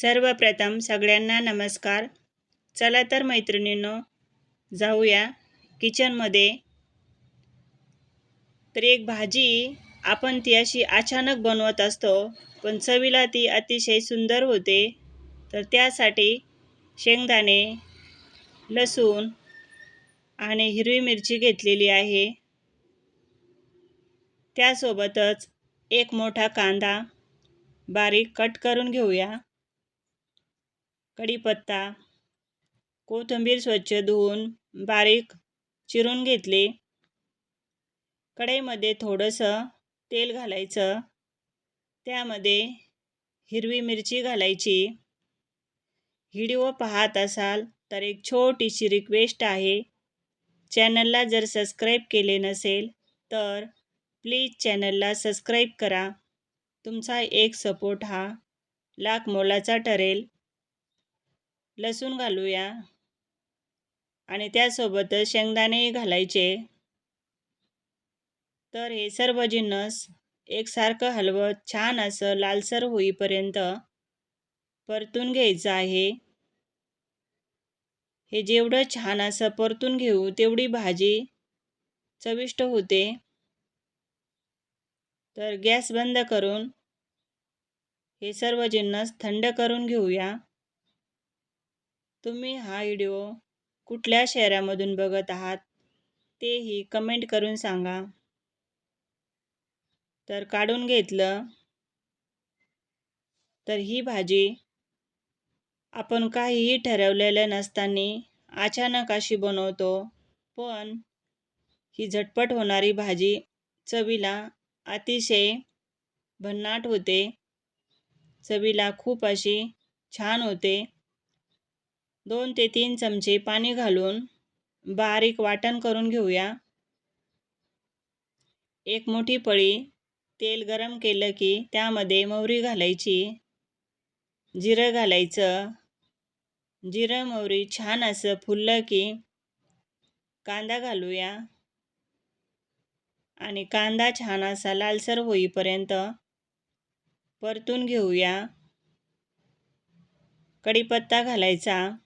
सर्वप्रथम सगळ्यांना नमस्कार. चला तर मैत्रिणींनो जाऊया किचनमध्ये. तर एक भाजी आपण ती अशी अचानक बनवत असतो पण चवीला ती अतिशय सुंदर होते. तर त्यासाठी शेंगदाणे लसूण आणि हिरवी मिरची घेतलेली आहे. त्यासोबतच एक मोठा कांदा बारीक कट करून घेऊया. कढीपत्ता कोथिंबीर स्वच्छ धुवून बारीक चिरून घेतले. कढईमध्ये थोडंसं तेल घालायचं. त्यामध्ये हिरवी मिरची घालायची. व्हिडिओ पाहत असाल तर एक छोटीशी रिक्वेस्ट आहे. चॅनलला जर सबस्क्राईब केले नसेल तर प्लीज चॅनलला सबस्क्राईब करा. तुमचा एक सपोर्ट हा लाख मोलाचा ठरेल. लसूण घालूया. आणि त्यासोबतच शेंगदाणेही घालायचे. तर हे सर्व जिन्नस एकसारखं हलवत छान असं लालसर होईपर्यंत परतून घ्यायचं आहे. हे जेवढं छान असं परतून घेऊ तेवढी भाजी चविष्ट होते. तर गॅस बंद करून हे सर्व जिन्नस थंड करून घेऊया. तुम्ही हा व्हिडिओ कुठल्या शहरामधून बघत आहात तेही कमेंट करून सांगा. तर काढून घेतलं. तर ही भाजी आपण काहीही ठरवलेलं नसताना अचानक अशी बनवतो पण ही झटपट होणारी भाजी चवीला अतिशय भन्नाट होते. चवीला खूप अशी छान होते. दोन ते तीन चमचे पाणी घालून बारीक वाटण करून घेऊया. एक मोठी पळी तेल गरम केलं की त्यामध्ये मोहरी घालायची. जिरं घालायचं. जिरं मोहरी छान असं फुललं की कांदा घालूया. आणि कांदा छान असा लालसर होईपर्यंत परतून घेऊया. कढीपत्ता घालायचा.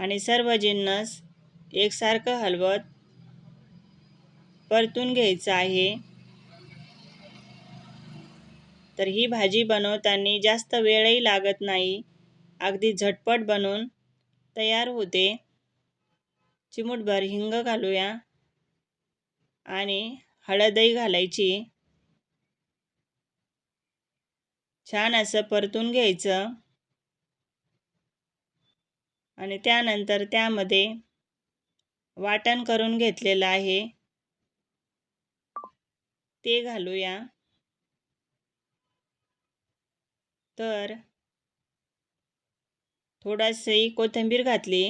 आणि सर्व जिन्नस एकसारखं हलवत परतून घ्यायचं आहे. तर ही भाजी बनवताना जास्त वेळही लागत नाही. अगदी झटपट बनवून तयार होते. चिमूटभर हिंग घालूया आणि हळदही घालायची. छान असं परतून घ्यायचं. आणि त्यानंतर त्यामध्ये वाटण करून घेतलेलं आहे. ते घालूया. तर थोडाशी कोथिंबीर घातली.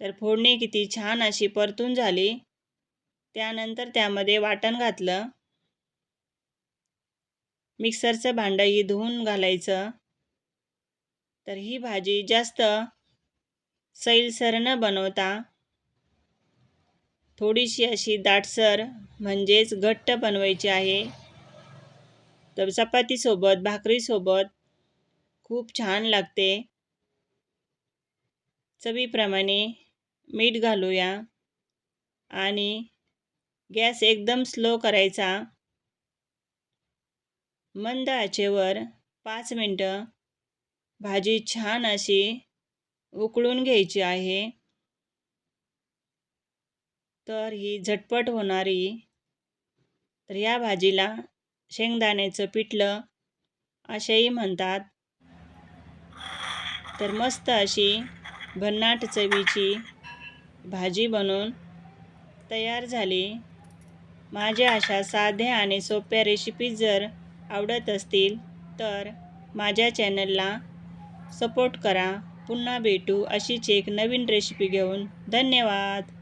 तर फोडणी किती छान अशी परतून झाली. त्यानंतर त्यामध्ये वाटण घातलं. मिक्सरचं भांडंही धुवून घालायचं. तर ही भाजी जास्त सैलसर न बनवता थोडीशी अशी दाटसर म्हणजेच घट्ट बनवायची आहे. तर चपातीसोबत भाकरीसोबत खूप छान लागते. चवीप्रमाणे मीठ घालूया आणि गॅस एकदम स्लो करायचा. मंद आचेवर पाच मिनटं भाजी छान अशी उकळून घ्यायची आहे. तर ही झटपट होणारी तर या भाजीला शेंगदाण्याचं पिठलं असेही म्हणतात. तर मस्त अशी भन्नाट चवीची भाजी बनवून तयार झाली. माझ्या अशा साध्या आणि सोप्या रेसिपी जर आवडत असतील तर माझ्या चॅनलला सपोर्ट करा. पुन्हा भेटू अशीच एक नवीन रेसिपी घेऊन. धन्यवाद.